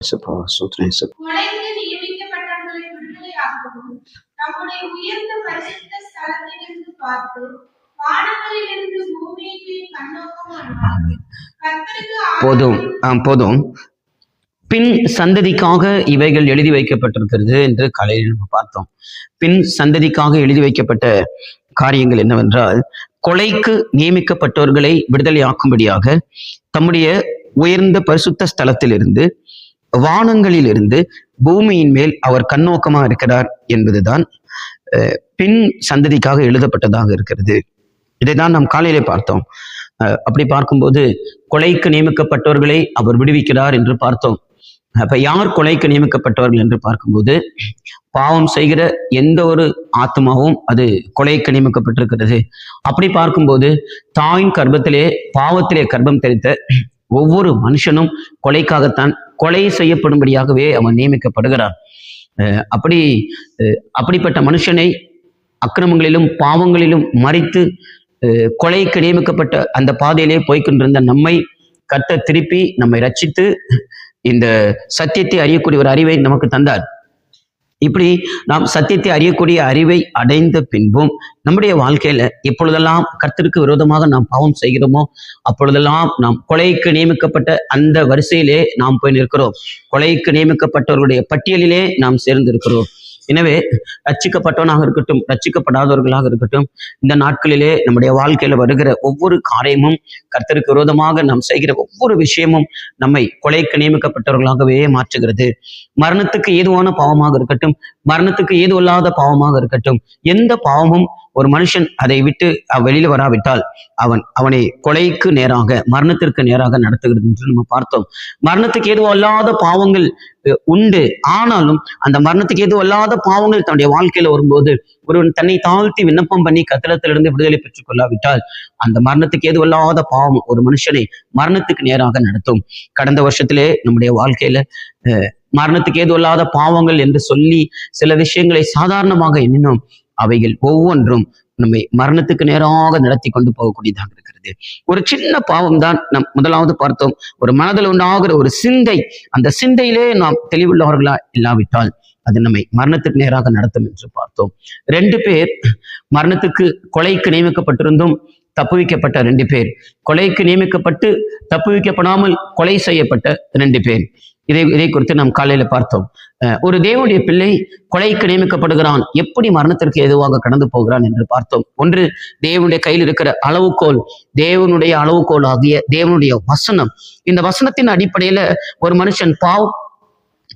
இயேசுப்பா, ஸ்தோத்திரம் இயேசுப்பா. கொலைக்கு நியமிக்கப்பட்டவர்களை விடுதலையாக்கவும் நம்முடைய உயர்ந்த பரிசுத்த ஸ்தலத்திலிருந்து பார்த்து வானங்களிலிருந்து பூமிக்கு கண்ணோக்கமானார் கர்த்தருக்கு போதும். ஆ, போதும். பின் சந்ததிக்காக இவைகள் எழுதி வைக்கப்பட்டிருக்கிறது என்று காலையில் நம்ம பார்த்தோம். பின் சந்ததிக்காக எழுதி வைக்கப்பட்ட காரியங்கள் என்னவென்றால் கொலைக்கு நியமிக்கப்பட்டவர்களை விடுதலையாக்கும்படியாக தம்முடைய உயர்ந்த பரிசுத்த ஸ்தலத்திலிருந்து வானங்களில் இருந்து பூமியின் மேல் அவர் கண்ணோக்கமா இருக்கிறார் என்பதுதான் அஹ், பின் சந்ததிக்காக எழுதப்பட்டதாக இருக்கிறது. இதைதான் நாம் காலையிலே பார்த்தோம். அஹ், அப்படி பார்க்கும்போது கொலைக்கு நியமிக்கப்பட்டவர்களை அவர் விடுவிக்கிறார் என்று பார்த்தோம். அப்ப யார் கொலைக்கு நியமிக்கப்பட்டவர்கள் என்று பார்க்கும்போது பாவம் செய்கிற எந்த ஒரு ஆத்மாவும் அது கொலைக்கு நியமிக்கப்பட்டிருக்கிறது. அப்படி பார்க்கும்போது தாயின் கர்ப்பத்திலே பாவத்திலே கர்ப்பம் தெரித்த ஒவ்வொரு மனுஷனும் கொலைக்காகத்தான் கொலை செய்யப்படும்படியாகவே அவன் நியமிக்கப்படுகிறான். அப்படி அப்படிப்பட்ட மனுஷனை அக்கிரமங்களிலும் பாவங்களிலும் மறித்து கொலைக்கு நியமிக்கப்பட்ட அந்த பாதையிலே போய்க்கொண்டிருந்த நம்மை கட்ட திருப்பி நம்மை ரச்சித்து இந்த சத்தியத்தை அறியக்கூடிய ஒரு அறிவை நமக்கு தந்தார். இப்படி நாம் சத்தியத்தை அறியக்கூடிய அறிவை அடைந்த பின்பும் நம்முடைய வாழ்க்கையில எப்பொழுதெல்லாம் கர்த்தருக்கு விரோதமாக நாம் பாவம் செய்கிறோமோ அப்பொழுதெல்லாம் நாம் கொலைக்கு நியமிக்கப்பட்ட அந்த வரிசையிலே நாம் போய் நிற்கிறோம். கொலைக்கு நியமிக்கப்பட்டவர்களுடைய பட்டியலிலே நாம் சேர்ந்திருக்கிறோம். எனவே ரச்சிக்கப்பட்டவனாக இருக்கட்டும் ரச்சிக்கப்படாதவர்களாக இருக்கட்டும் இந்த நாட்களிலே நம்முடைய வாழ்க்கையில வருகிற ஒவ்வொரு காரியமும் கர்த்தருக்கு விரோதமாக நாம் செய்கிற ஒவ்வொரு விஷயமும் நம்மை கொலைக்கு நியமிக்கப்பட்டவர்களாகவே மாற்றுகிறது. மரணத்துக்கு ஏதுவான பாவமாக இருக்கட்டும் மரணத்துக்கு ஏதுவல்லாத பாவமாக இருக்கட்டும் எந்த பாவமும் ஒரு மனுஷன் அதை விட்டு அவ் வெளியில வராவிட்டால் அவன் அவனை கொலைக்கு நேராக மரணத்திற்கு நேராக நடத்துகிறது என்று நம்ம பார்த்தோம். மரணத்துக்கு ஏதுவோ அல்லாத பாவங்கள் உண்டு. ஆனாலும் அந்த மரணத்துக்கு எதுவும் அல்லாத பாவங்கள் தன்னுடைய வாழ்க்கையில வரும்போது ஒருவன் தன்னை தாழ்த்தி விண்ணப்பம் பண்ணி கத்திரத்திலிருந்து விடுதலை பெற்றுக் கொள்ளாவிட்டால் அந்த மரணத்துக்கு ஏதுவல்லாத பாவம் ஒரு மனுஷனை மரணத்துக்கு நேராக நடத்தும். கடந்த வருஷத்திலே நம்முடைய வாழ்க்கையில அஹ், மரணத்துக்கு ஏதுவல்லாத பாவங்கள் என்று சொல்லி சில விஷயங்களை சாதாரணமாக எண்ணினோம். அவைகள் ஒவ்வொன்றும் நம்மை மரணத்துக்கு நேராக நடத்தி கொண்டு போகக்கூடியதாக இருக்கிறது. ஒரு சின்ன பாவம் தான் நம் முதலாவது பார்த்தோம். ஒரு மனதில் உண்டாகிற ஒரு சிந்தை அந்த சிந்தையிலே நாம் தெளிவுள்ளவர்களா இல்லாவிட்டால் அது நம்மை மரணத்துக்கு நேராக நடத்தும் என்று பார்த்தோம். ரெண்டு பேர் மரணத்துக்கு கொலைக்கு நியமிக்கப்பட்டிருந்தும் தப்புவிக்கப்பட்ட ரெண்டு பேர். கொலைக்கு நியமிக்கப்பட்டு தப்புவிக்கப்படாமல் கொலை செய்யப்பட்ட ரெண்டு பேர். இதை இதை குறித்து நாம் காலையில பார்த்தோம். அஹ் ஒரு தேவனுடைய பிள்ளை கொலைக்கு நியமிக்கப்படுகிறான். எப்படி மரணத்திற்கு எதுவாக கடந்து போகிறான் என்று பார்த்தோம். ஒன்று தேவனுடைய கையில் இருக்கிற அளவுகோல் தேவனுடைய அளவுகோல் ஆகிய தேவனுடைய வசனம். இந்த வசனத்தின் அடிப்படையில ஒரு மனுஷன் பாவ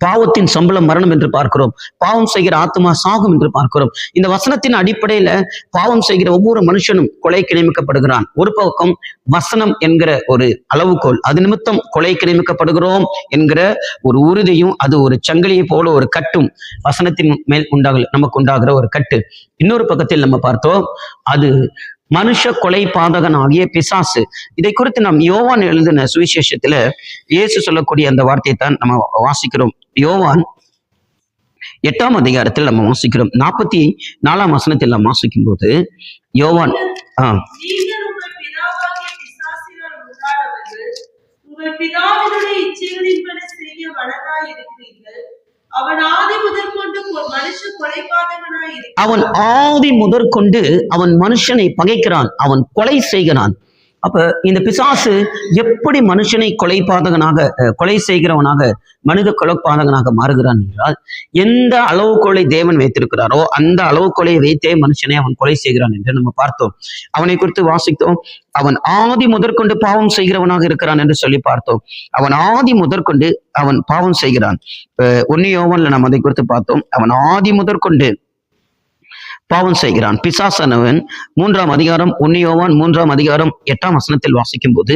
பாவத்தின் சம்பளம் மரணம் என்று பார்க்கிறோம். பாவம் செய்கிற ஆத்மா சாகும் என்று பார்க்கிறோம். இந்த வசனத்தின் அடிப்படையில பாவம் செய்கிற ஒவ்வொரு மனுஷனும் கொலைக்கு நியமிக்கப்படுகிறான் ஒரு பக்கம் வசனம் என்கிற ஒரு அளவுகோல் அது நிமித்தம் கொலைக்கு நியமிக்கப்படுகிறோம் என்கிற ஒரு உறுதியும் அது ஒரு சங்கிலியை போல ஒரு கட்டும் வசனத்தின் மேல் உண்டாக நமக்கு உண்டாகிற ஒரு கட்டு. இன்னொரு பக்கத்தில் நம்ம பார்த்தோம் அது மனுஷ கொலை பாதகன் ஆகிய பிசாசு. இதை குறித்து நாம் யோவான் எழுதின சுவிசேஷத்துல இயேசு சொல்லக்கூடிய அந்த வார்த்தையை தான் நம்ம வாசிக்கிறோம். யோவான் எட்டாம் அதிகாரத்தில் நம்ம வாசிக்கிறோம். நாற்பத்தி நாலாம் வசனத்தில் நாம் வாசிக்கும் போது யோவான் ஆ. உங்கள் உங்கள் பிதாவினுடைய இச்சைகளின்படி செய்ய வளராய் இருக்கிறீர்கள் அவன் ஆதி முதற்கொண்டு அவன் அவன் மனுஷனை பகைக்கிறான் அவன் கொலை செய்கிறான். அப்ப இந்த பிசாசு எப்படி மனுஷனை கொலை பாதகனாக கொலை செய்கிறவனாக மனித கொலைப்பாதகனாக மாறுகிறான் என்றால் எந்த அளவுகோலை தேவன் வைத்திருக்கிறாரோ அந்த அளவுகோலை வைத்தே மனுஷனை அவன் கொலை செய்கிறான் என்று நம்ம பார்த்தோம். அவனை குறித்து வாசித்தோம். அவன் ஆதி முதற்கொண்டு பாவம் செய்கிறவனாக இருக்கிறான் என்று சொல்லி பார்த்தோம். அவன் ஆதி முதற்கொண்டு அவன் பாவம் செய்கிறான். ஒன்னு யோவன்ல நம்ம அதை குறித்து பார்த்தோம். அவன் ஆதி முதற்கொண்டு பாவம் செய்கிறான். பிசாசனவன் மூன்றாம் அதிகாரம் உன்னியோவான் மூன்றாம் அதிகாரம் எட்டாம் வசனத்தில் வாசிக்கும் போது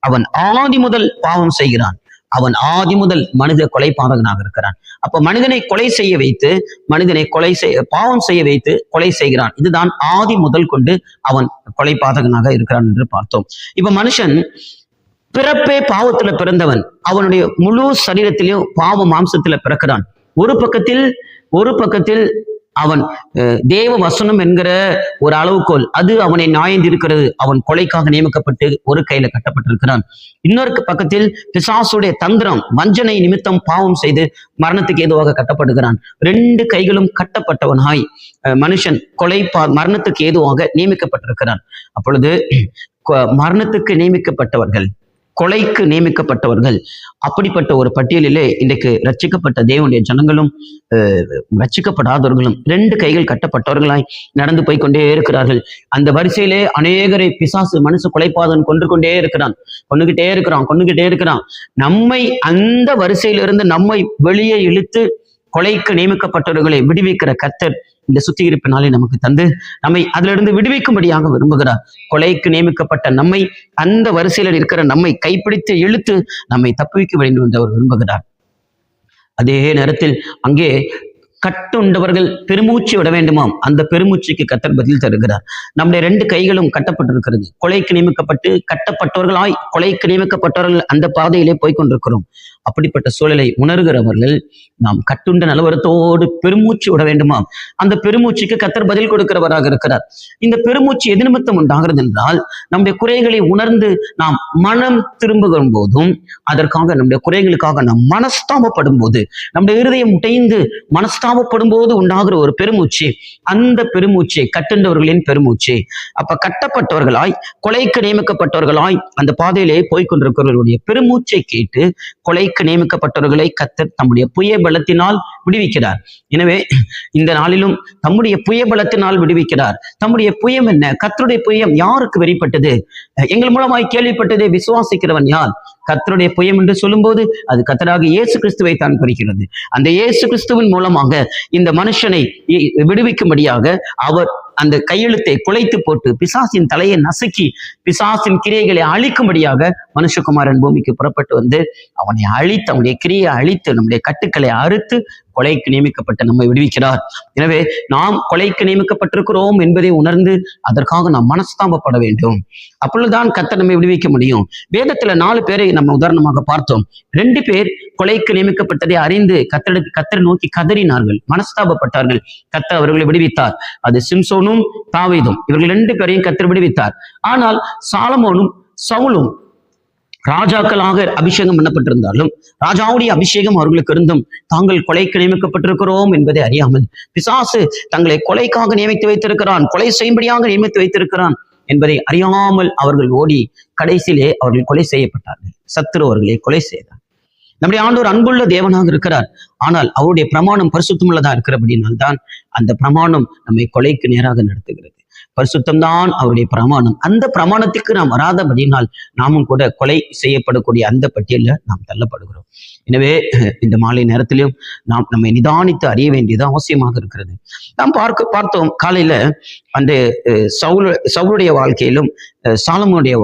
அவன் ஆதி முதல் பாவம் செய்கிறான். அவன் ஆதி முதல் மனித கொலை பாதகனாக இருக்கிறான். அப்ப மனிதனை கொலை செய்ய வைத்து மனிதனை கொலை செய்ய பாவம் செய்ய வைத்து கொலை செய்கிறான். இதுதான் ஆதி முதல் கொண்டு அவன் கொலை பாதகனாக இருக்கிறான் என்று பார்த்தோம். இப்ப மனுஷன் பிறப்பே பாவத்துல பிறந்தவன். அவனுடைய முழு சரீரத்திலையும் பாவ மாம்சத்துல பிறக்கிறான் ஒரு பக்கத்தில் ஒரு பக்கத்தில் அவன் தேவ வசனம் என்கிற ஒரு அளவுகோல் அது அவனை நியாயந்திருக்கிறது அவன் கொலைக்காக நியமிக்கப்பட்டு ஒரு கையில கட்டப்பட்டிருக்கிறான். இன்னொரு பக்கத்தில் பிசாசுடைய தந்திரம் வஞ்சனை நிமித்தம் பாவம் செய்து மரணத்துக்கு ஏதுவாக கட்டப்படுகிறான். ரெண்டு கைகளும் கட்டப்பட்டவனாய் அஹ், மனுஷன் கொலை பா- மரணத்துக்கு ஏதுவாக நியமிக்கப்பட்டிருக்கிறான். அப்பொழுது கொ- மரணத்துக்கு நியமிக்கப்பட்டவர்கள் கொலைக்கு நியமிக்கப்பட்டவர்கள். அப்படிப்பட்ட ஒரு பட்டியலிலே இன்றைக்கு ரட்சிக்கப்பட்ட தேவனுடைய ஜனங்களும் ரச்சிக்கப்படாதவர்களும் ரட்சிக்கப்படாதவர்களும் ரெண்டு கைகள் கட்டப்பட்டவர்களாய் நடந்து போய் கொண்டே இருக்கிறார்கள். அந்த வரிசையிலே அநேகரை பிசாசு மனசு கொலைப்பாதன் கொன்று கொண்டே இருக்கிறான். கொண்டுகிட்டே இருக்கிறான் கொண்டுகிட்டே இருக்கிறான். நம்மை அந்த வரிசையிலிருந்து நம்மை வெளியே இழுத்து கொலைக்கு நியமிக்கப்பட்டவர்களை விடுவிக்கிற கத்தர் இந்த சுத்திகரிப்பினாலே நமக்கு தந்து நம்மை அதிலிருந்து விடுவிக்கும்படியாக விரும்புகிறார். கொலைக்கு நியமிக்கப்பட்ட நம்மை அந்த வரிசையில் இருக்கிற நம்மை கைப்பிடித்து இழுத்து நம்மை தப்புவிக்க வேண்டும் என்று அவர் விரும்புகிறார். அதே நேரத்தில் அங்கே கட்டுண்டவர்கள் பெருமூச்சு விட வேண்டுமாம். அந்த பெருமூச்சுக்கு கத்தர் பதில் தருகிறார். நம்முடைய ரெண்டு கைகளும் கட்டப்பட்டிருக்கிறது. கொலைக்கு நியமிக்கப்பட்டு கட்டப்பட்டவர்களாய் கொலைக்கு நியமிக்கப்பட்டவர்கள் அந்த பாதையிலே போய் கொண்டிருக்கிறோம் அப்படிப்பட்ட சூழலை உணர்கிறவர்கள் நாம் கட்டுண்ட நலவரத்தோடு பெருமூச்சு விட வேண்டுமாம். அந்த பெருமூச்சுக்கு கத்தர் பதில் கொடுக்கிறவராக இருக்கிறார். இந்த பெருமூச்சு எது நிமித்தம் உண்டாகிறது என்றால் நம்முடைய குறைகளை உணர்ந்து நாம் மனம் திரும்புகிற போதும் அதற்காக நம்முடைய குறைகளுக்காக நாம் மனஸ்தாபப்படும் போது நம்முடைய இருதயம் உடைந்து மனஸ்தாபப்படும் போது உண்டாகிற ஒரு பெருமூச்சு அந்த பெருமூச்சை கட்டுண்டவர்களின் பெருமூச்சு. அப்ப கட்டப்பட்டவர்களாய் கொலைக்கு நியமிக்கப்பட்டவர்களாய் அந்த பாதையிலே போய்கொண்டிருக்கிறவர்களுடைய பெருமூச்சை கேட்டு கொலைக்கு அவருக்கு நியமிக்கப்பட்டவர்களை கத்தர் தம்முடைய புய பலத்தினால் விடுவிக்கிறார். எனவே இந்த நாளிலும் தம்முடைய புய பலத்தினால் விடுவிக்கிறார். தம்முடைய புயம் என்ன? கத்தருடைய புயம் யாருக்கு வெளிப்பட்டது? எங்கள் மூலமாய் கேள்விப்பட்டதை விசுவாசிக்கிறவன் யார்? கத்தருடைய புயம் என்று சொல்லும்போது அது கத்தராக இயேசு கிறிஸ்துவை தான் குறிக்கிறது. அந்த இயேசு கிறிஸ்துவின் மூலமாக இந்த மனுஷனை விடுவிக்கும்படியாக அவர் அந்த கையெழுத்தை குலைத்து போட்டு பிசாசின் தலையை நசுக்கி பிசாசின் கிரியைகளை அழிக்கும்படியாக மனுஷகுமாரன் பூமிக்கு புறப்பட்டு வந்து அவனை அழித்து அவனுடைய கிரியை அழித்து நம்முடைய கட்டுக்களை அறுத்து கொலைக்கு நியமிக்கப்பட்ட நம்மை விடுவிக்கிறார். எனவே நாம் கொலைக்கு நியமிக்கப்பட்டிருக்கிறோம் என்பதை உணர்ந்து அதற்காக நாம் மனஸ்தாபப்பட வேண்டும். அப்பொழுதுதான் கத்தை நம்மை விடுவிக்க முடியும். வேதத்துல நாலு பேரை நம்ம உதாரணமாக பார்த்தோம். ரெண்டு பேர் கொலைக்கு நியமிக்கப்பட்டதை அறிந்து கத்தடு கத்தரை நோக்கி கதறினார்கள். மனஸ்தாபப்பட்டார்கள். கத்த அவர்களை விடுவித்தார். அது சிம்சோனும் தாவீதும். இவர்கள் ரெண்டு பேரையும் கத்தர் விடுவித்தார். ஆனால் சாலமோனும் சவுலும் ராஜாக்களாக அபிஷேகம் பண்ணப்பட்டிருந்தாலும் ராஜாவுடைய அபிஷேகம் அவர்களுக்கு இருந்தும் தாங்கள் கொலைக்கு நியமிக்கப்பட்டிருக்கிறோம் என்பதை அறியாமல் பிசாசு தங்களை கொலைக்காக நியமித்து வைத்திருக்கிறான் கொலை செய்யும்படியாக நியமித்து வைத்திருக்கிறான் என்பதை அறியாமல் அவர்கள் ஓடி கடைசியிலே அவர்கள் கொலை செய்யப்பட்டார்கள். சத்துரு அவர்களை கொலை செய்தார். நம்முடைய ஆண்டோர் அன்புள்ள தேவனாக இருக்கிறார். ஆனால் அவருடைய பிரமாணம் பரிசுத்தமுள்ளதா இருக்கிறபடினால் தான் அந்த பிரமாணம் நம்மை கொலைக்கு நேராக நடத்துகிறது. பரிசுத்தம் தான் அவருடைய பிரமாணம். அந்த பிரமாணத்துக்கு நாம் வராதபடினால் நாமும் கூட கொலை செய்யப்படக்கூடிய அந்த பட்டியலில் நாம் தள்ளப்படுகிறோம். எனவே இந்த மாலை நேரத்திலும் நாம் நம்மை நிதானித்து அறிய வேண்டியது அவசியமாக இருக்கிறது. நாம் பார்க்க பார்த்தோம் காலையில அந்த அஹ், சவுல் சவுளுடைய வாழ்க்கையிலும் அஹ்,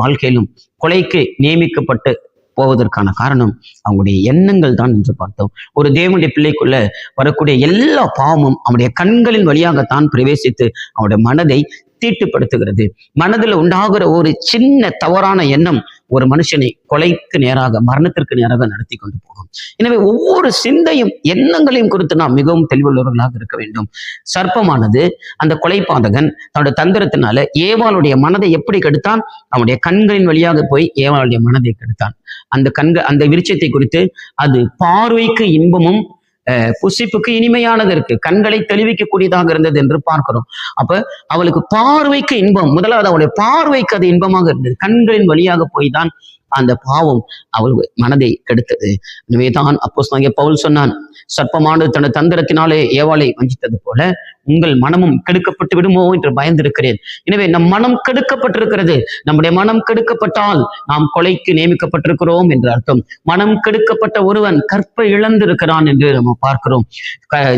வாழ்க்கையிலும் கொலைக்கு நியமிக்கப்பட்டு போவதற்கான காரணம் அவங்களுடைய எண்ணங்கள் தான் என்று பார்த்தோம். ஒரு தேவனுடைய பிள்ளைக்குள்ள வரக்கூடிய எல்லா பாவமும் அவனுடைய கண்களின் வழியாகத்தான் பிரவேசித்து அவனுடைய மனதை தீட்டுப்படுத்துகிறது. மனதில் உண்டாகிற ஒரு சின்ன தவறான எண்ணம் ஒரு மனுஷனை கொலைக்கு நேராக மரணத்திற்கு நேராக நடத்தி கொண்டு போகும். எனவே ஒவ்வொரு சிந்தையும் எண்ணங்களையும் குறித்து நாம் மிகவும் தெளிவுள்ளவர்களாக இருக்க வேண்டும். சர்ப்பமானது அந்த கொலைபாதகன் தன்னுடைய தந்திரத்தினால ஏவாளுடைய மனதை எப்படி கெடுத்தான்? அவனுடைய கண்களின் வழியாக போய் ஏவாளுடைய மனதை கெடுத்தான். அந்த கண்கள் அந்த விருட்சத்தை குறித்து அது பார்வைக்கு இன்பமும் புசிப்புக்கு இனிமையானது இருக்கு. கண்களை தெளிவிக்கக்கூடியதாக இருந்தது என்று பார்க்கிறோம். அப்ப அவளுக்கு பார்வைக்கு இன்பம் முதலாவது அவளுடைய பார்வைக்கு அது இன்பமாக இருந்தது. கண்களின் வழியாக போய் தான் அந்த பாவம் அவள் மனதை கெடுத்தது. எனவேதான் அப்போ பவுல் சொன்னான் சர்ப்பமானது தனது தந்திரத்தினாலே ஏவாளை வஞ்சித்தது போல உங்கள் மனமும் கெடுக்கப்பட்டு விடுமோ என்று பயந்திருக்கிறேன். எனவே நம் மனம் கெடுக்கப்பட்டிருக்கிறது. நம்முடைய மனம் கெடுக்கப்பட்டால் நாம் கொலைக்கு நியமிக்கப்பட்டிருக்கிறோம் என்று அர்த்தம். மனம் கெடுக்கப்பட்ட ஒருவன் கற்பை இழந்திருக்கிறான் என்று நம்ம பார்க்கிறோம்.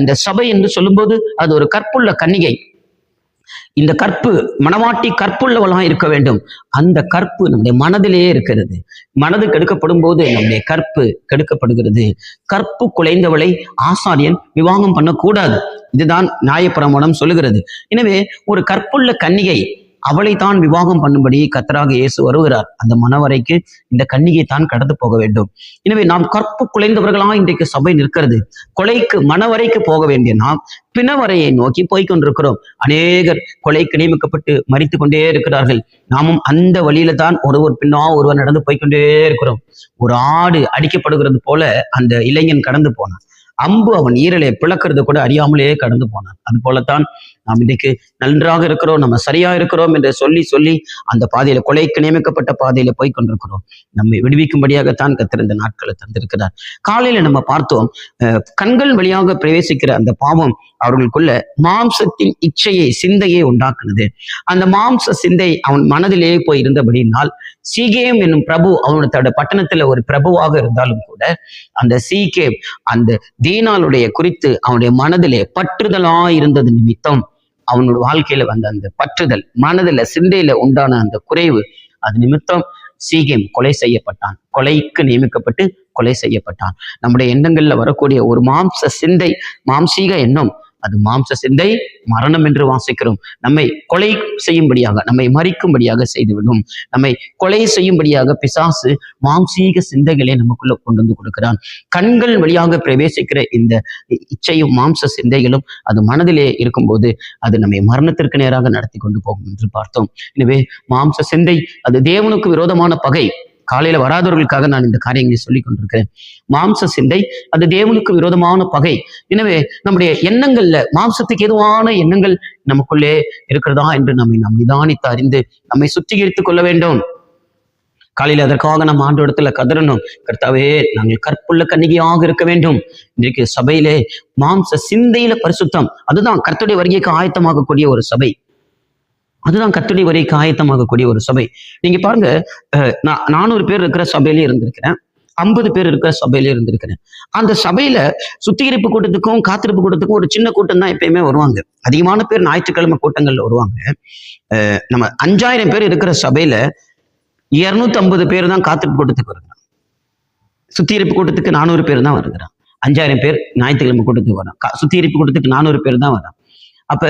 இந்த சபை என்று சொல்லும்போது அது ஒரு கற்புள்ள கன்னிகை. இந்த கற்பு மனவாட்டி கற்புள்ளவளாக இருக்க வேண்டும். அந்த கற்பு நம்முடைய மனதிலேயே இருக்கிறது. மனது கெடுக்கப்படும் போது நம்முடைய கற்பு கெடுக்கப்படுகிறது. கற்பு குலைந்தவளை ஆசாரியன் விவாகம் பண்ணக்கூடாது. இதுதான் நியாயப்பிரமாணம் சொல்லுகிறது. எனவே ஒரு கற்புள்ள கன்னிகை அவளை தான் விவாகம் பண்ணும்படி கத்தராக இயேசு வருகிறார். அந்த மனவரைக்கு இந்த கன்னிகை தான் கடந்து போக வேண்டும். எனவே நாம் கற்பு குலைந்தவர்களா இன்றைக்கு சபை நிற்கிறது. கொலைக்கு மனவரைக்கு போக வேண்டிய நாம் பிணவரையை நோக்கி போய் கொண்டிருக்கிறோம் அநேகர் கொலைக்கு நியமிக்கப்பட்டு மறித்து கொண்டே இருக்கிறார்கள். நாமும் அந்த வழியில தான் ஒருவர் பின்னா ஒருவர் நடந்து போய்க்கொண்டே இருக்கிறோம். ஒரு ஆடு அடிக்கப்படுகிறது போல அந்த இளைஞன் கடந்து போனான். அம்பு அவன் ஈரலை பிளக்கிறது கூட அறியாமலே கடந்து போனான். அது போலத்தான் நாம் இன்னைக்கு நன்றாக இருக்கிறோம் நம்ம சரியா இருக்கிறோம் என்று சொல்லி சொல்லி அந்த பாதையில கொலைக்கு நியமிக்கப்பட்ட பாதையில போய் கொண்டிருக்கிறோம். நம்மை விடுவிக்கும்படியாகத்தான் கத்திருந்த நாட்களை தந்திருக்கிறார். காலையில நம்ம பார்த்தோம் அஹ், கண்கள் வழியாக பிரவேசிக்கிற அந்த பாவம் அவர்களுக்குள்ள மாம்சத்தின் இச்சையை சிந்தையை உண்டாக்குனது. அந்த மாம்ச சிந்தை அவன் மனதிலே போய் இருந்தபடினால் சீகேம் என்னும் பிரபு அவனோட பட்டணத்துல ஒரு பிரபுவாக இருந்தாலும் கூட அந்த சீகேம் அந்த தீனாளுடைய குறித்து அவனுடைய மனதிலே பற்றுதலா இருந்தது நிமித்தம் அவனோட வாழ்க்கையில வந்த அந்த பற்றுதல் மனதில சிந்தையில உண்டான அந்த குறைவு அது நிமித்தம் சீகேம் கொலை செய்யப்பட்டான். கொலைக்கு நியமிக்கப்பட்டு கொலை செய்யப்பட்டான். நம்முடைய எண்ணங்கள்ல வரக்கூடிய ஒரு மாம்ச சிந்தை மாம்சீக எண்ணம் அது மாம்ச சிந்தை மரணம் என்று வாசிக்கிறோம். நம்மை கொலை செய்யும்படியாக நம்மை மறிக்கும்படியாக செய்துவிடும். நம்மை கொலை செய்யும்படியாக பிசாசு மாம்சீக சிந்தைகளை நமக்குள்ள கொண்டு வந்து கொடுக்கிறான். கண்கள் வழியாக பிரவேசிக்கிற இந்த இச்சையும் மாம்ச சிந்தைகளும் அது மனதிலே இருக்கும்போது அது நம்மை மரணத்திற்கு நேராக நடத்தி கொண்டு போகும் என்று பார்த்தோம். எனவே மாம்ச சிந்தை அது தேவனுக்கு விரோதமான பகை. காலையில வராதவர்களுக்காக நான் இந்த காரியங்களை சொல்லிக் கொண்டிருக்கிறேன். மாம்ச சிந்தை அது தேவனுக்கு விரோதமான பகை. எனவே நம்முடைய எண்ணங்கள்ல மாம்சத்துக்கு எதுவான எண்ணங்கள் நமக்குள்ளே இருக்கிறதா என்று நம்மை நாம் நிதானித்து அறிந்து நம்மை சுத்திகரித்துக் கொள்ள வேண்டும். காலையில் அதற்காக நம்ம ஆண்டு இடத்துல கதறணும். கர்த்தாவே நாங்கள் கற்புள்ள கன்னிகையாக இருக்க வேண்டும். இன்றைக்கு சபையிலே மாம்ச சிந்தையில பரிசுத்தம். அதுதான் கர்த்துடைய வருகைக்கு ஆயத்தமாகக்கூடிய ஒரு சபை. அதுதான் கர்த்தருடைய வருகைக்கு ஆயத்தமாகக்கூடிய ஒரு சபை. நீங்க பாருங்க அஹ், நான் நானூறு பேர் இருக்கிற சபையிலே இருந்திருக்கிறேன். ஐம்பது பேர் இருக்கிற சபையிலே இருந்திருக்கிறேன். அந்த சபையில சுத்திகரிப்பு கூட்டத்துக்கும் காத்திருப்பு கூட்டத்துக்கும் ஒரு சின்ன கூட்டம் தான் எப்பயுமே வருவாங்க. அதிகமான பேர் ஞாயிற்றுக்கிழமை கூட்டங்கள்ல வருவாங்க. நம்ம அஞ்சாயிரம் பேர் இருக்கிற சபையில இருநூத்தி ஐம்பது பேர் தான் காத்திருப்பு கூட்டத்துக்கு வருகிறான் சுத்திகரிப்பு கூட்டத்துக்கு நானூறு பேர் தான் வருகிறான் அஞ்சாயிரம் பேர் ஞாயிற்றுக்கிழமை கூட்டத்துக்கு வரான் கா- சுத்திகரிப்பு கூட்டத்துக்கு நானூறு பேர் தான் வரான் அப்ப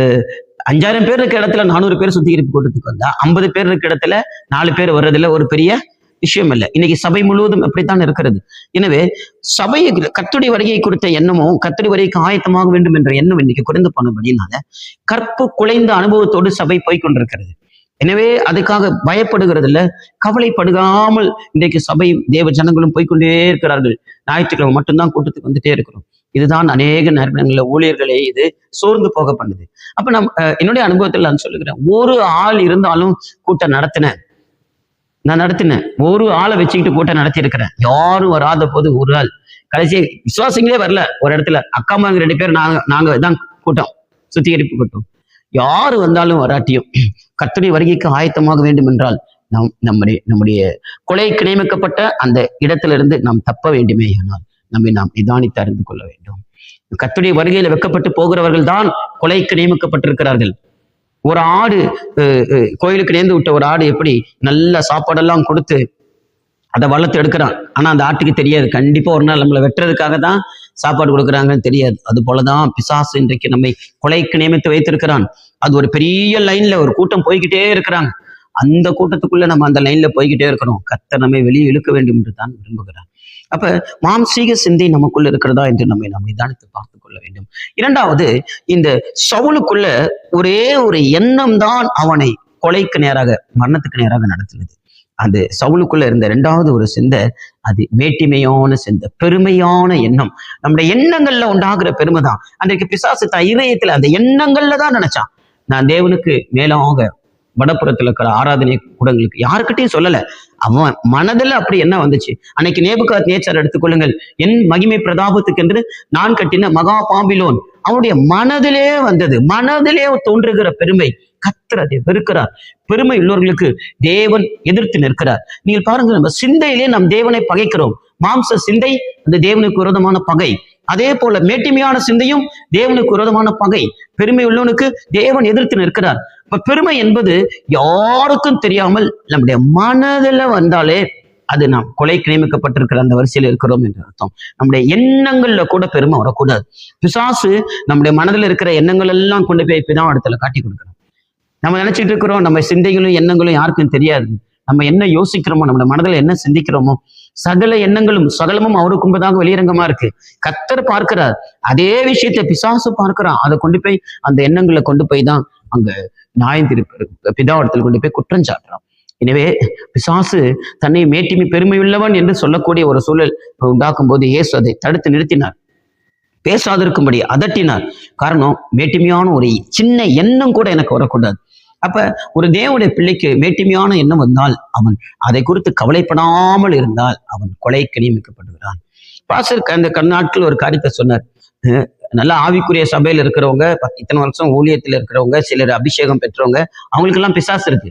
அஹ், அஞ்சாயிரம் பேர் இருக்க இடத்துல நானூறு பேர் சுத்திகரிப்பு கூட்டத்துக்கு வந்தா ஐம்பது பேர் இருக்க இடத்துல நாலு பேர் வர்றதுல ஒரு பெரிய விஷயம் இல்லை. இன்னைக்கு சபை முழுவதும் அப்படித்தான் இருக்கிறது. எனவே சபையை கத்துடி வரையை கொடுத்த எண்ணமும் கத்துடி வருகைக்கு ஆயத்தமாக வேண்டும் என்ற எண்ணம் இன்னைக்கு குறைந்து போனபடினால கற்பு குலைந்த அனுபவத்தோடு சபை போய்கொண்டிருக்கிறது எனவே அதுக்காக பயப்படுகிறது இல்ல கவலைப்படுகாமல் இன்றைக்கு சபையும் தேவ ஜனங்களும் போய்க்கொண்டே இருக்கிறார்கள். ஞாயிற்றுக்கிழமை மட்டும்தான் கூட்டத்துக்கு வந்துட்டே இருக்கிறோம். இதுதான் அநேக நிறுவனங்களில் ஊழியர்களே இது சோர்ந்து போக பண்ணுது. அப்ப நம் அஹ், என்னுடைய அனுபவத்தில் நான் சொல்லுகிறேன் ஒரு ஆள் இருந்தாலும் கூட்டம் நடத்தினேன் நான் நடத்தினேன் ஒரு ஆளை வச்சுக்கிட்டு கூட்டம் நடத்தி இருக்கிறேன் யாரும் வராத போது ஒரு ஆள். கடைசி விசுவாசிங்களே வரல ஒரு இடத்துல. அக்கா அம்மாங்க ரெண்டு பேர் நாங்க நாங்க தான் கூட்டம் சுத்திகரிப்பு கூட்டம். யார் வந்தாலும் வராட்டியும் கர்த்தருடைய வருகைக்கு ஆயத்தமாக வேண்டும் என்றால் நாம் நம்முடைய நம்முடைய கொலைக்கு நியமிக்கப்பட்ட அந்த இடத்திலிருந்து நாம் தப்ப வேண்டுமே ஆனால் நம்மை நாம் நிதானித்து அறிந்து கொள்ள வேண்டும். கத்துடைய வருகையில் வெக்கப்பட்டு போகிறவர்கள் தான் கொலைக்கு நியமிக்கப்பட்டிருக்கிறார்கள். ஒரு ஆடு கோயிலுக்கு நேர்ந்து விட்ட ஒரு ஆடு எப்படி நல்ல சாப்பாடெல்லாம் கொடுத்து அதை வளர்த்து எடுக்கிறான். ஆனா அந்த ஆட்டுக்கு தெரியாது. கண்டிப்பா ஒரு நாள் நம்மளை வெட்டுறதுக்காக தான் சாப்பாடு கொடுக்குறாங்கன்னு தெரியாது. அது போலதான் பிசாசு இன்றைக்கு நம்மை கொலைக்கு நியமித்து வைத்திருக்கிறான். அது ஒரு பெரிய லைன்ல ஒரு கூட்டம் போய்கிட்டே இருக்கிறாங்க. அந்த கூட்டத்துக்குள்ள நம்ம அந்த லைன்ல போய்கிட்டே இருக்கிறோம். கத்தை நம்மை வெளியே இழுக்க வேண்டும் என்று தான் விரும்புகிறான் அப்ப மாம்சீக சிந்தை நமக்குள்ள இருக்கிறதா என்று நம்மை நாம் நிதானித்து பார்த்து கொள்ள வேண்டும். இரண்டாவது இந்த சவுலுக்குள்ள ஒரே ஒரு எண்ணம் தான் அவனை கொலைக்கு நேராக மரணத்துக்கு நேராக நடத்தினது அந்த சவுலுக்குள்ள இருந்த ரெண்டாவது ஒரு சிந்தை அது மேட்டிமையான சிந்தை பெருமையான எண்ணம். நம்முடைய எண்ணங்கள்ல உண்டாகிற பெருமை தான். அன்றைக்கு பிசாசு தான் இதயத்துல அந்த எண்ணங்கள்ல தான் நினைச்சான். நான் தேவனுக்கு மேலாக வடப்புறத்துல இருக்கிற ஆராதனை கூடங்களுக்கு யாருக்கிட்டையும் சொல்லல. அவன் மனதில் அப்படி என்ன வந்துச்சு? அன்னைக்கு நேபுகாத் நேச்சர் எடுத்துக்கொள்ளுங்கள். என் மகிமை பிரதாபத்துக்கு என்று நான் கட்டின மகா பாம்பிலோன் அவனுடைய மனதிலே வந்தது. மனதிலே தோன்றுகிற பெருமை. கத்தர் அதை வெறுக்கிறார். பெருமை உள்ளவர்களுக்கு தேவன் எதிர்த்து நிற்கிறார். நீங்கள் பாருங்க நம்ம சிந்தையிலே நம் தேவனை பகைக்கிறோம். மாம்ச சிந்தை அந்த தேவனுக்கு விரோதமான பகை. அதே போல மேட்டிமையான சிந்தையும் தேவனுக்கு விரோதமான பகை. பெருமை உள்ளவனுக்கு தேவன் எதிர்த்து நிற்கிறார். இப்ப பெருமை என்பது யாருக்கும் தெரியாமல் நம்முடைய மனதில் வந்தாலே அது நாம் கொலைக்கு நியமிக்கப்பட்டிருக்கிற அந்த வரிசையில் இருக்கிறோம் என்று அர்த்தம். நம்முடைய எண்ணங்கள்ல கூட பெருமை வரக்கூடாது. பிசாசு நம்முடைய மனதில் இருக்கிற எண்ணங்கள் எல்லாம் கொண்டு போய் பிதான் இடத்துல காட்டி கொடுக்கணும் நம்ம நினைச்சிட்டு இருக்கிறோம் நம்ம சிந்தைகளும் எண்ணங்களும் யாருக்கும் தெரியாது. நம்ம என்ன யோசிக்கிறோமோ நம்ம மனதில் என்ன சிந்திக்கிறோமோ சகல எண்ணங்களும் சகலமும் அவருக்கு கும்பதாக வெளியரங்கமா இருக்கு. கத்தர் பார்க்கிறார். அதே விஷயத்தை பிசாசு பார்க்கிறான். அதை கொண்டு போய் அந்த எண்ணங்களை கொண்டு போய் தான் அங்க நியாயம் திருப்பி பிதாவடத்தில் கொண்டு போய் குற்றம் சாட்டுறான். எனவே பிசாசு தன்னை மேட்டிமை பெருமையுள்ளவன் என்று சொல்லக்கூடிய ஒரு சூழல் உண்டாக்கும் போது இயேசு அதை தடுத்து நிறுத்தினார். பேசாதிருக்கும்படி அதட்டினார். காரணம் மேட்டிமையான ஒரு சின்ன எண்ணம் கூட எனக்கு வரக்கூடாது. அப்ப ஒரு தேவனுடைய பிள்ளைக்கு மேட்டிமையான எண்ணம் வந்தால் அவன் அதை குறித்து கவலைப்படாமல் இருந்தால் அவன் கொலைக்கு நியமிக்கப்படுகிறான். பாசர் அந்த கண்ணாட்கள் ஒரு காரியத்தை சொன்னார். அஹ் நல்ல ஆவிக்குரிய சபையில இருக்கிறவங்க இத்தனை வருஷம் ஊழியத்தில் இருக்கிறவங்க சிலர் அபிஷேகம் பெற்றவங்க அவங்களுக்கெல்லாம் பிசாசு இருக்கு.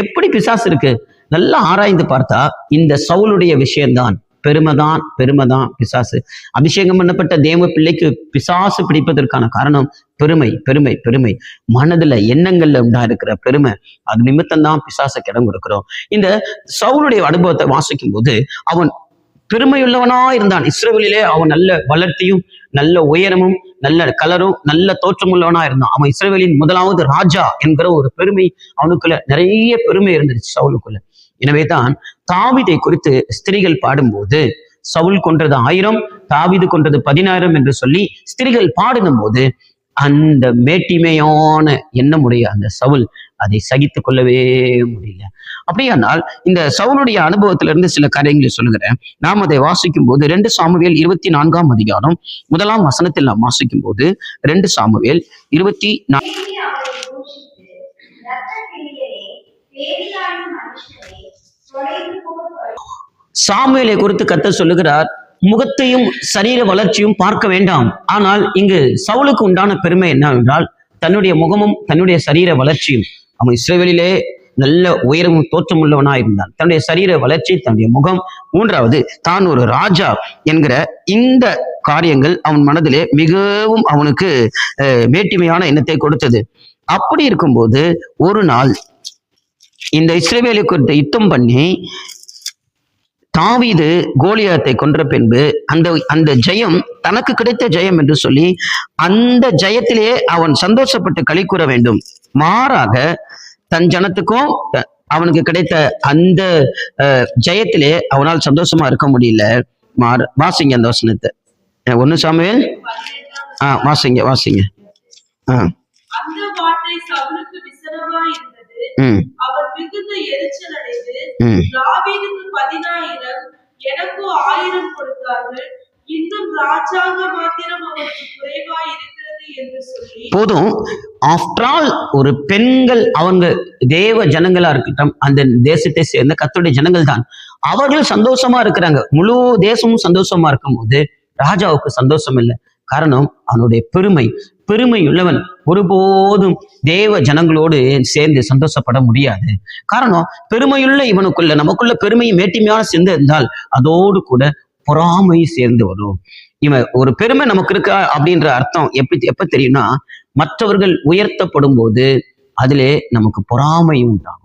எப்படி பிசாசு இருக்கு? நல்லா ஆராய்ந்து பார்த்தா இந்த சவுளுடைய விஷயம்தான் பெருமைதான் பெருமைதான் பிசாசு. அபிஷேகம் பண்ணப்பட்ட தேவ பிள்ளைக்கு பிசாசு பிடிப்பதற்கான காரணம் பெருமை பெருமை பெருமை. மனதுல எண்ணங்கள்ல உண்டா இருக்கிற பெருமை. அது நிமித்தம் தான் பிசாசுக்கு இடம் கொடுக்கிறோம். இந்த சவுளுடைய அனுபவத்தை வாசிக்கும் போது அவன் பெருமையுள்ளவனா இருந்தான். இஸ்ரேலிலே அவன் நல்ல வளர்த்தியும் நல்ல உயரமும் நல்ல கலரும் நல்ல தோற்றமுள்ளவனா இருந்தான். அவன் இஸ்ரேலின் முதலாவது ராஜா என்கிற ஒரு பெருமை அவனுக்குள்ள நிறைய பெருமை இருந்துச்சு சவுலுக்குள்ள. எனவே தான் தாவிதை குறித்து ஸ்திரிகள் பாடும்போது சவுல் கொன்றது ஆயிரம் தாவிது கொன்றது பதினாயிரம் என்று சொல்லி ஸ்திரிகள் பாடினும் போது அந்த மேட்டிமையான எண்ணமுடைய அந்த சவுல் அதை சகித்துக் கொள்ளவே முடியல. அப்படியானால் இந்த சவுனுடைய அனுபவத்திலிருந்து சில காரியங்களை சொல்லுகிறேன். நாம் அதை வாசிக்கும் போது ரெண்டு சாமுவேல் இருபத்தி நான்காம் அதிகாரம் முதலாம் வசனத்தில் நாம் வாசிக்கும் போது ரெண்டு சாமுவேல் இருபத்தி சாமுவேலை குறித்து கத்த சொல்லுகிறார் முகத்தையும் சரீர வளர்ச்சியும் பார்க்க வேண்டாம். ஆனால் இங்கு சவுலுக்கு உண்டான பெருமை என்னவென்றால் தன்னுடைய முகமும் தன்னுடைய சரீர வளர்ச்சியும். அவன் இஸ்ரேவெளியிலே நல்ல உயரமும் தோற்றமுள்ளவனா இருந்தான். தன்னுடைய சரீர வளர்ச்சி தன்னுடைய முகம். மூன்றாவது தான் ஒரு ராஜா என்கிற இந்த காரியங்கள் அவன் மனதிலே மிகவும் அவனுக்கு அஹ், மேட்டிமையான எண்ணத்தை கொடுத்தது. அப்படி இருக்கும்போது ஒரு நாள் இந்த இஸ்ரேவேலை குறித்த யுத்தம் பண்ணி தாவீது கோலியாத்தை கொன்ற பின்பு அந்த அந்த ஜெயம் தனக்கு கிடைத்த ஜெயம் என்று சொல்லி அந்த ஜெயத்திலே அவன் சந்தோஷப்பட்டு களி கூற வேண்டும். மாறாக தன் ஜனத்துக்கும் அவனுக்கு கிடைத்த அந்த ஜெயத்திலே அவனால் சந்தோஷமா இருக்க முடியல. மாற வாசிங்க அந்த வசனத்தை. ஒண்ணு சாமுவேல்? ஆ வாசிங்க வாசிங்க. ஆ. எனக்கு ஆயிரம் கொடுத்தார்கள். இன்னும் ராஜாங்க மாத்திரம் அவருக்கு சொல்லி போதும். ஆஃப்டர் ஆல் ஒரு பெண்கள் அவங்க தேவ ஜனங்களா இருக்கட்டும் அந்த தேசத்தை சேர்ந்த கத்தோடைய ஜனங்கள் தான். அவர்கள் சந்தோஷமா இருக்கிறாங்க. முழு தேசமும் சந்தோஷமா இருக்கும்போது ராஜாவுக்கு சந்தோஷம் இல்லை. காரணம் அவனுடைய பெருமை. பெருமை உள்ளவன் ஒருபோதும் தேவ ஜனங்களோடு சேர்ந்து சந்தோஷப்பட முடியாது. காரணம் பெருமையுள்ள இவனுக்குள்ள நமக்குள்ள பெருமையும் மேட்டிமையான சேர்ந்து இருந்தால் அதோடு கூட பொறாமை சேர்ந்து வரும். இவன் ஒரு பெருமை நமக்கு இருக்கா அப்படின்ற அர்த்தம் எப்படி எப்ப தெரியும்னா மற்றவர்கள் உயர்த்தப்படும் போது அதிலே நமக்கு பொறாமை உண்டாகும்.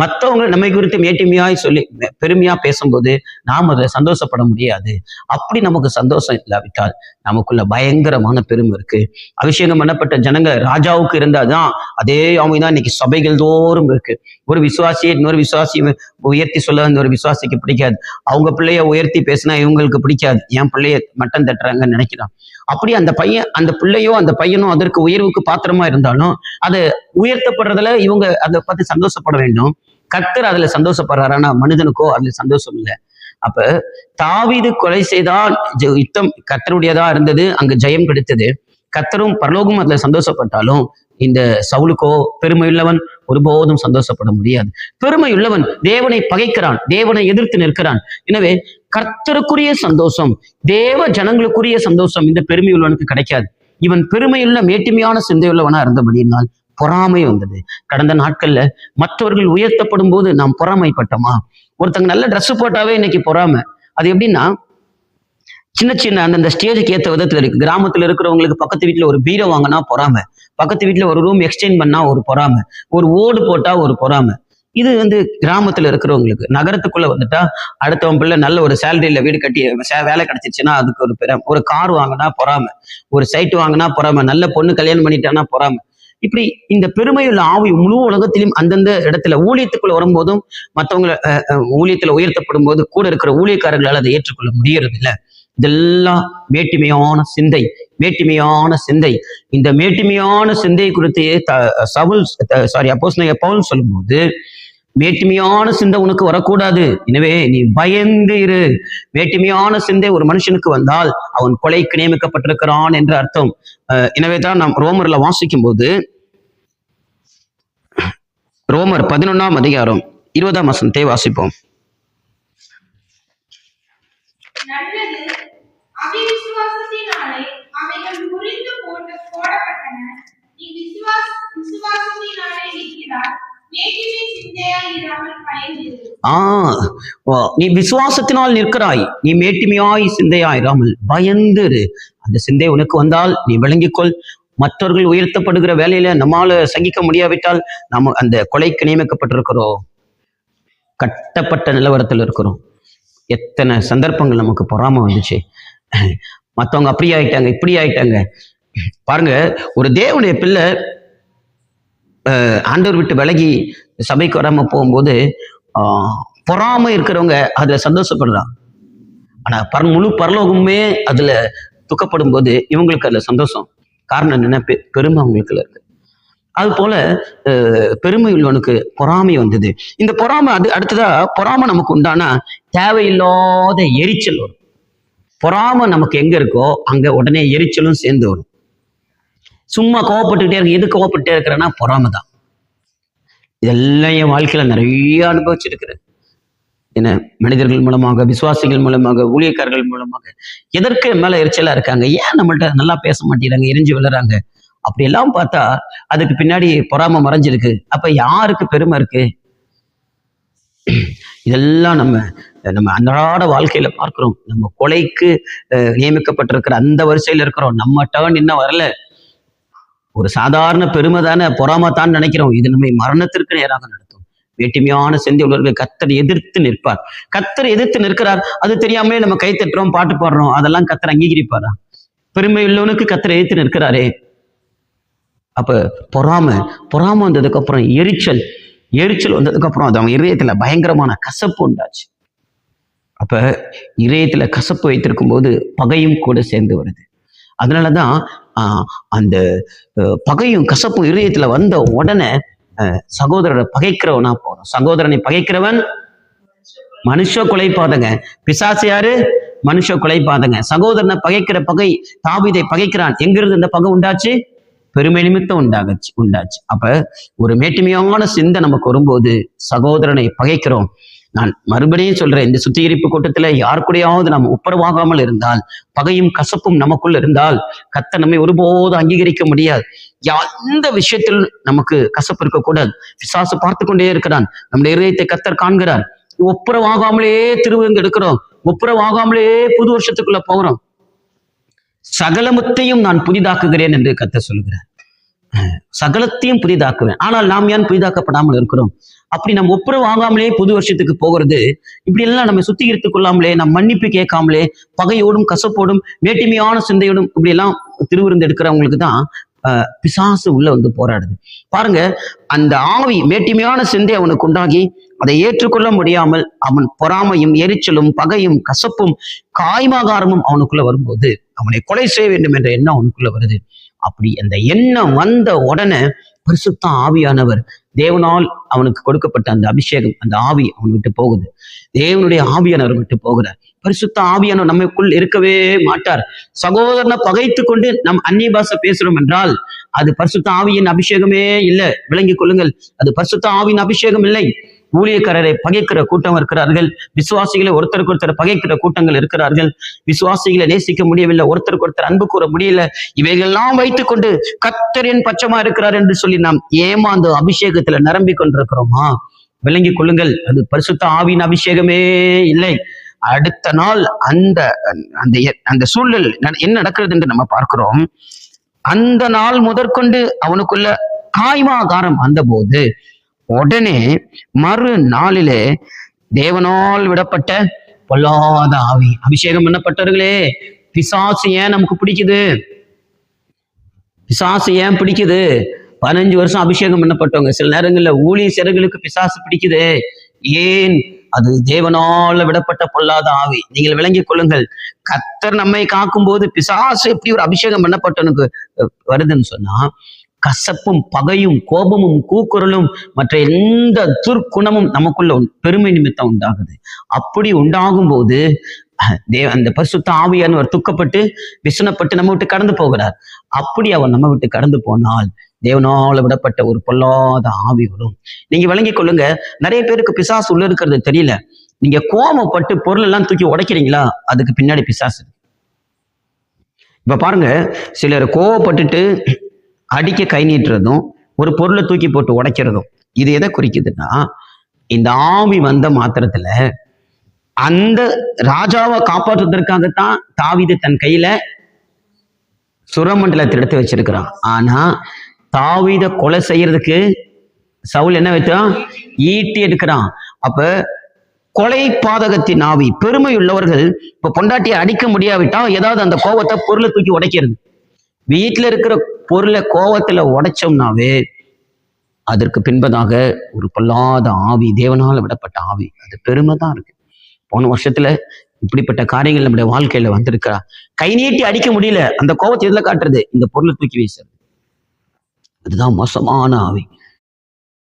மற்றவங்க நம்மை குறித்து மேட்டுமையாய் சொல்லி பெருமையா பேசும்போது நாம் அதை சந்தோஷப்பட முடியாது. அப்படி நமக்கு சந்தோஷம் இல்லாவிட்டால் நமக்குள்ள பயங்கரமான பெருமை இருக்கு. அபிஷேகம் பண்ணப்பட்ட ஜனங்க ராஜாவுக்கு இருந்தாதான் அதே அவங்க தான் இன்னைக்கு சபைகள் தோறும் இருக்கு. ஒரு விசுவாசியை இன்னொரு விசுவாசி உயர்த்தி சொல்ல அந்த ஒரு விசுவாசிக்கு பிடிக்காது. அவங்க பிள்ளைய உயர்த்தி பேசினா இவங்களுக்கு பிடிக்காது. என் பிள்ளைய மட்டம் தட்டுறாங்கன்னு நினைக்கிறான். அப்படி அந்த பையன் அந்த பிள்ளையோ அந்த பையனோ அதற்கு உயர்வுக்கு பாத்திரமா இருந்தாலும் அது உயர்த்தப்படுறதுல இவங்க அதை பார்த்து சந்தோஷப்பட வேண்டும். கர்த்தர் அதுல சந்தோஷப்படுறாரு. ஆனா மனிதனுக்கோ அதுல சந்தோஷம் இல்லை. அப்ப தாவிது கொலை செய்தால் யுத்தம் கத்தருடையதா இருந்தது. அங்கு ஜெயம் கிடைத்தது. கத்தரும் பரலோகம் அதுல சந்தோஷப்பட்டாலும் இந்த சவுலுக்கோ பெருமையுள்ளவன் ஒருபோதும் சந்தோஷப்பட முடியாது. பெருமையுள்ளவன் தேவனை பகைக்கிறான் தேவனை எதிர்த்து நிற்கிறான். எனவே கர்த்தருக்குரிய சந்தோஷம் தேவ ஜனங்களுக்குரிய சந்தோஷம் இந்த பெருமையுள்ளவனுக்கு கிடைக்காது. இவன் பெருமையுள்ள மேட்டுமையான சிந்தையுள்ளவனா இருந்தபடியினால் பொறாமை வந்தது. கடந்த நாட்கள்ல மற்றவர்கள் உயர்த்தப்படும் போது நாம் பொறாமைப்பட்டோமா? ஒருத்தங்க நல்ல ட்ரெஸ் போட்டாவே இன்னைக்கு பொறாமை. அது எப்படின்னா சின்ன சின்ன அந்தந்த ஸ்டேஜுக்கு ஏற்ற விதத்துல இருக்கு. கிராமத்துல இருக்கிறவங்களுக்கு பக்கத்து வீட்டுல ஒரு பீரோ வாங்கினா பொறாமை. பக்கத்து வீட்டில் ஒரு ரூம் எக்ஸ்டெண்ட் பண்ணால் ஒரு பொறாமை. ஒரு ஓடு போட்டால் ஒரு பொறாமை. இது வந்து கிராமத்தில் இருக்கிறவங்களுக்கு நகரத்துக்குள்ளே வந்துட்டா அடுத்தவன் பிள்ளை நல்ல ஒரு சேலரியில் வீடு கட்டி சே- வேலை கிடைச்சிச்சுன்னா அதுக்கு ஒரு பெற ஒரு கார் வாங்கினா பொறாமை. ஒரு சைட் வாங்கினா பொறாமை. நல்ல பொண்ணு கல்யாணம் பண்ணிட்டானா பொறாமை. இப்படி இந்த பெருமையுள்ள ஆவி முழு உலகத்திலும் அந்தந்த இடத்துல ஊழியத்துக்குள்ள வரும்போதும் மற்றவங்களை ஊழியத்துல உயர்த்தப்படும் போது கூட இருக்கிற ஊழியக்காரர்களால் அதை ஏற்றுக்கொள்ள முடியறதில்லை. இதெல்லாம் மேட்டிமையான சிந்தை மேட்டிமையான சிந்தை. இந்த மேட்டிமையான சிந்தை குறித்து சவுல் சாரி அப்போஸ் பவுல் சொல்லும்போது மேட்டிமையான சிந்தை உனக்கு வரக்கூடாது. எனவே நீ பயந்து இரு. மேட்டிமையான சிந்தை ஒரு மனுஷனுக்கு வந்தால் அவன் கொலைக்கு நியமிக்கப்பட்டிருக்கிறான் என்று அர்த்தம். அஹ் எனவே தான் நாம் ரோமர்ல வாசிக்கும் போது ரோமர் பதினொன்னாம் அதிகாரம் இருபதாம் வசனத்தை வாசிப்போம். நல்லது. அவிசுவாசத்தினாலே அவைகள் முறிந்து போட்டு போடப்பட்டன. நீ விசுவாச விசுவாசத்தினாலே இருக்கிறார் நீ விசுவாசத்தினால் நிற்கிறாய். நீ மேட்டிமையாய் சிந்தையாயிராமல் பயந்துரு. அந்த சிந்தை உனக்கு வந்தால் நீ விளங்கிக்கொள். மற்றவர்கள் உயர்த்தப்படுகிற வேலையில நம்மால சகிக்க முடியாவிட்டால் நம்ம அந்த கொலைக்கு நியமிக்கப்பட்டிருக்கிறோம். கட்டப்பட்ட நிலவரத்தில் இருக்கிறோம். எத்தனை சந்தர்ப்பங்கள் நமக்கு பொறாம வந்துச்சு. மற்றவங்க அப்படி ஆயிட்டாங்க இப்படி ஆயிட்டாங்க. பாருங்க ஒரு தேவனுடைய பிள்ளை அஹ், ஆண்டவர் விட்டு விலகி சபைக்கு வராம போகும்போது ஆஹ், இருக்கிறவங்க அதுல சந்தோஷப்படுறான். ஆனா பர முழு பரலோகமுமே அதுல துக்கப்படும் போது இவங்களுக்கு அதுல சந்தோஷம். காரணம் என்னன்னா பெ- பெருமை அவங்களுக்குள்ள இருக்கு. அது போல அஹ், பெருமை உள்ளவனுக்கு பொறாமை வந்தது. இந்த பொறாமை அது அடுத்ததா பொறாமை நமக்கு உண்டானா தேவையில்லாத எரிச்சல் வரும். பொறாமை நமக்கு எங்க இருக்கோ அங்க உடனே எரிச்சலும் சேர்ந்து வரும். சும்மா கோவப்பட்டுக்கிட்டே இருக்கு எது கோவப்பட்டே இருக்கிறேன்னா பொறாமை தான். இதெல்லாம் என் வாழ்க்கையில நிறைய அனுபவிச்சிருக்கிறேன். என்ன மனிதர்கள் மூலமாக விசுவாசிகள் மூலமாக ஊழியக்காரர்கள் மூலமாக எதற்கு மேல எரிச்சலா இருக்காங்க? ஏன் நம்மள்ட்ட நல்லா பேச மாட்டேங்கிறாங்க எரிஞ்சு விழுறாங்க? அப்படியெல்லாம் பார்த்தா அதுக்கு பின்னாடி பொறாமை மறைஞ்சிருக்கு. அப்ப யாருக்கு பெருமை இருக்கு? இதெல்லாம் நம்ம நம்ம அன்றாட வாழ்க்கையில பார்க்கிறோம். நம்ம கொலைக்கு அஹ், நியமிக்கப்பட்டிருக்கிற அந்த வரிசையில இருக்கிறோம். நம்ம டேர்ன் இன்னும் வரல. ஒரு சாதாரண பெருமை தானே பொறாம தான் நினைக்கிறோம். இது நம்மை மரணத்திற்கு நேராக நடத்தும். வேட்டுமையான செந்தி உள்ளவர்கள் கத்தரை எதிர்த்து நிற்பார். கத்தரை எதிர்த்து நிற்கிறார். அது தெரியாமலே நம்ம கை தட்டுறோம் பாட்டு பாடுறோம். அதெல்லாம் கத்தரை அங்கீகரிப்பாரா? பெருமை உள்ளவனுக்கு கத்தரை எதிர்த்து நிற்கிறாரே. அப்போ பொறாம பொறாம வந்ததுக்கப்புறம் எரிச்சல் எரிச்சல் வந்ததுக்கப்புறம் அது அவன் இதயத்தில் பயங்கரமான கசப்பு உண்டாச்சு. அப்ப இதயத்தில் கசப்பு வைத்திருக்கும் போது பகையும் கூட சேர்ந்து வருது. அதனாலதான் ஆஹ், அந்த பகையும் கசப்பும் இதயத்துல வந்த உடனே சகோதரரை பகைக்கிறவனா போகிறோம் சகோதரனை பகைக்கிறவன் மனுஷ கொலைப்பாதங்க பிசாசு யாரு? மனுஷ கொலைப்பாதங்க சகோதரனை பகைக்கிற பகை தாவிதை பகைக்கிறான். எங்கிருந்து இந்த பகை உண்டாச்சு? பெருமை நிமித்தம் உண்டாகச்சு உண்டாச்சு. அப்ப ஒரு மேட்டுமையான சிந்தை நமக்கு வரும்போது சகோதரனை பகைக்கிறோம். நான் மறுபடியும் சொல்றேன் இந்த சுத்திகரிப்பு கூட்டத்துல யார் கூடயாவது நாம் ஒப்புரவாகாமல் இருந்தால் பகையும் கசப்பும் நமக்குள்ள இருந்தால் கத்த நம்மை ஒருபோது அங்கீகரிக்க முடியாது. யா- எந்த விஷயத்தில் நமக்கு கசப்பு இருக்கக்கூடாது. விசாசு பார்த்து கொண்டே இருக்கிறான். நம்முடைய இதயத்தை கத்தர் காண்கிறார். ஒப்புரவாகாமலே திருவங்க எடுக்கிறோம் ஒப்புரவாகாமலே புது வருஷத்துக்குள்ள போகிறோம். சகலமுத்தையும் நான் புதிதாக்குகிறேன் என்று கத்த சொல்கிறார் சகலத்தையும் புதிதாக்குவேன். ஆனால் நாம் ஏன் புதிதாக்கப்படாமல் இருக்கிறோம்? அப்படி நம்ம ஒப்புரவு ஆகாமலே புது வருஷத்துக்கு போகிறது. இப்படி எல்லாம் நம்ம சுத்திகரித்துக் கொள்ளாமலே நம் மன்னிப்பு கேட்காமலே பகையோடும் கசப்போடும் வேட்டிமையான சிந்தையோடும் இப்படி எல்லாம் திருவிருந்து எடுக்கிறவங்களுக்கு தான் பிசாசு உள்ள வந்து போராடுது. பாருங்க அந்த ஆவி மேட்டிமையான சிந்தை அவனுக்கு உண்டாகி அதை ஏற்றுக்கொள்ள முடியாமல் அவன் பொறாமையும் எரிச்சலும் பகையும் கசப்பும் காய்மாகாரமும் அவனுக்குள்ள வரும்போது அவனை கொலை செய்ய வேண்டும் என்ற எண்ணம் அவனுக்குள்ள வருது. அப்படி அந்த எண்ணம் வந்த உடனே பரிசுத்த ஆவியானவர் தேவனால் அவனுக்கு கொடுக்கப்பட்ட அந்த அபிஷேகம் அந்த ஆவி அவன் விட்டு போகுது. தேவனுடைய ஆவியானவர் விட்டு போகிறார். பரிசுத்த ஆவியானவர் நம்மைக்குள் இருக்கவே மாட்டார். சகோதரனை பகைத்து கொண்டு நம் அந்நிய பாஷை பேசுறோம் என்றால் அது பரிசுத்த ஆவியின் அபிஷேகமே இல்லை. விளங்கிக் கொள்ளுங்கள். அது பரிசுத்த ஆவியின் அபிஷேகம் இல்லை. ஊழியக்காரரை பகைக்கிற கூட்டம் இருக்கிறார்கள். விசுவாசிகளை ஒருத்தருக்கு ஒருத்தர் பகைக்கிற கூட்டங்கள் இருக்கிறார்கள். விசுவாசிகளை நேசிக்க முடியவில்லை ஒருத்தருக்கு ஒருத்தர் அன்பு கூற முடியல. இவைகளெல்லாம் வைத்துக்கொண்டு கத்தரின் பட்சமா இருக்கிறார் என்று சொல்லி நாம் ஏமாந்து அபிஷேகத்துல நிரம்பிக் கொண்டிருக்கிறோமா? விளங்கிக் கொள்ளுங்கள் அது பரிசுத்த ஆவின் அபிஷேகமே இல்லை. அடுத்த நாள் அந்த அந்த அந்த சூழல் என்ன நடக்கிறது என்று நம்ம பார்க்கிறோம். அந்த நாள் முதற்கொண்டு அவனுக்குள்ள காய்மாகாரம் வந்தபோது உடனே மறுநாளிலே தேவனால் விடப்பட்ட பொல்லாத ஆவி. அபிஷேகம் பண்ணப்பட்டவர்களே பிசாசு ஏன் நமக்கு பிடிக்குது? பிசாசு ஏன் பிடிக்குது? பதினஞ்சு வருஷம் அபிஷேகம் பண்ணப்பட்டவங்க. சில நேரங்களில் ஊழிய சிறகுகளுக்கு பிசாசு பிடிக்குது. ஏன்? அது தேவனால விடப்பட்ட பொல்லாத ஆவி. நீங்கள் விளங்கிக் கொள்ளுங்கள். கத்தர் நம்மை காக்கும் போது பிசாசு எப்படி ஒரு அபிஷேகம் பண்ணப்பட்டவனுக்கு வருதுன்னு சொன்னா கசப்பும் பகையும் கோபமும் கூக்குரலும் மற்ற எந்த துர்க்குணமும் நமக்குள்ள பெருமை நிமித்தம் உண்டாகுது. அப்படி உண்டாகும் போது தேவ அந்த பரிசுத்த ஆவியானவர் துக்கப்பட்டு விசனப்பட்டு நம்ம விட்டு கடந்து போகிறார். அப்படி அவர் நம்ம விட்டு கடந்து போனால் தேவனால விடப்பட்ட ஒரு பொல்லாத ஆவி வரும். நீங்க விளங்கி கொள்ளுங்க. நிறைய பேருக்கு பிசாசு உள்ள இருக்கிறது தெரியல. நீங்க கோபப்பட்டு பொருள் எல்லாம் தூக்கி உடைக்கிறீங்களா? அதுக்கு பின்னாடி பிசாசு இப்ப பாருங்க சிலர் கோவப்பட்டுட்டு அடிக்க கை நீட்டுறதும் ஒரு பொருளை தூக்கி போட்டு உடைக்கிறதும் இது எதை குறிக்குதுன்னா இந்த ஆவி வந்த மாத்திரத்துல அந்த ராஜாவை காப்பாற்றுவதற்காகத்தான் தாவிது தன் கையில சுரமண்டலத்தை எடுத்து வச்சிருக்கிறான். ஆனா தாவித கொலை செய்யறதுக்கு சவுல் என்ன வைத்தான் ஈட்டி எடுக்கிறான். அப்ப கொலை பாதகத்தின் ஆவி பெருமை உள்ளவர்கள் இப்ப பொண்டாட்டியை அடிக்க முடியாவிட்டா ஏதாவது அந்த கோபத்தை பொருளை தூக்கி உடைக்கிறது. வீட்டில் இருக்கிற பொருளை கோவத்தில் உடைச்சோம்னாவே அதற்கு பின்பதாக ஒரு பொல்லாத ஆவி தேவனால் விடப்பட்ட ஆவி அது பெருமை தான் இருக்கு. போன வருஷத்துல இப்படிப்பட்ட காரியங்கள் நம்முடைய வாழ்க்கையில வந்திருக்கிறா. கை நீட்டி அடிக்க முடியல. அந்த கோவத்தை எதுல காட்டுறது? இந்த பொருளை தூக்கி வீசுறது. அதுதான் மோசமான ஆவி.